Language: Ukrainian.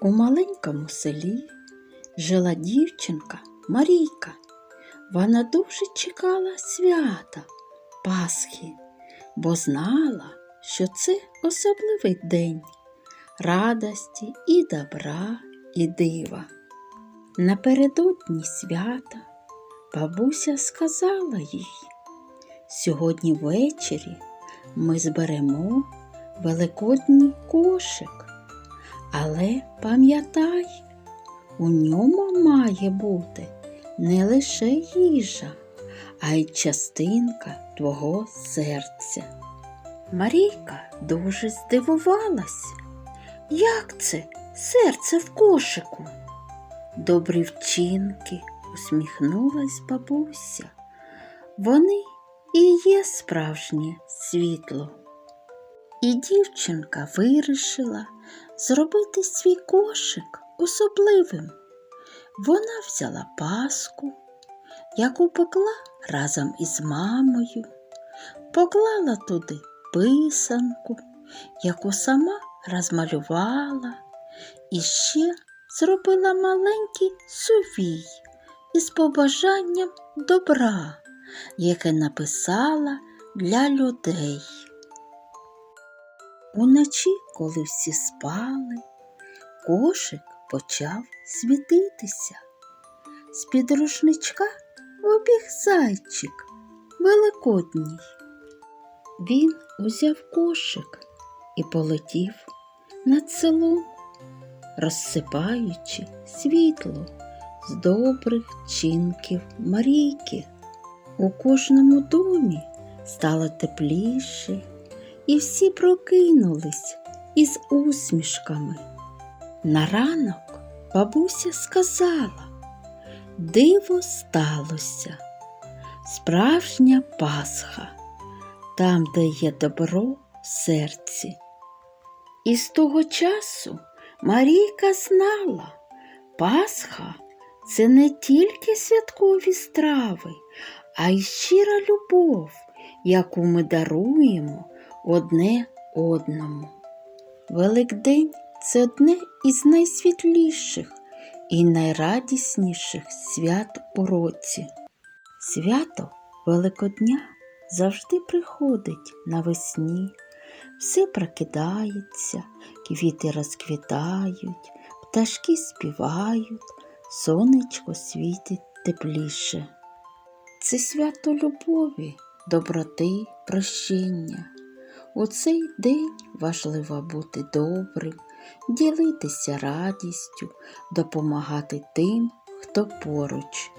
У маленькому селі жила дівчинка Марійка. Вона дуже чекала свята Пасхи, бо знала, що це особливий день радості і добра, і дива. Напередодні свята бабуся сказала їй, сьогодні ввечері ми зберемо великодній кошик. Але пам'ятай, у ньому має бути не лише їжа, а й частинка твого серця. Марійка дуже здивувалась. Як це серце в кошику? Добрі вчинки, усміхнулась бабуся. Вони і є справжнє світло. І дівчинка вирішила зробити свій кошик особливим. Вона взяла паску, яку пекла разом із мамою, поклала туди писанку, яку сама розмалювала, і ще зробила маленький сувій із побажанням добра, яке написала для людей. Уночі, коли всі спали, кошик почав світитися. З-під рушничка вибіг зайчик великодній. Він узяв кошик і полетів над селом, розсипаючи світло з добрих чинків Марійки. У кожному домі стало тепліше і всі прокинулись із усмішками. На ранок бабуся сказала, диво сталося, справжня Пасха, там, де є добро в серці. І з того часу Марійка знала, Пасха це не тільки святкові страви, а й щира любов, яку ми даруємо одне одному. Великдень це одне із найсвітліших і найрадісніших свят у році. Свято Великодня завжди приходить навесні, все прокидається, квіти розквітають, пташки співають, сонечко світить тепліше. Це свято любові, доброти, прощення. У цей день важливо бути добрим, ділитися радістю, допомагати тим, хто поруч.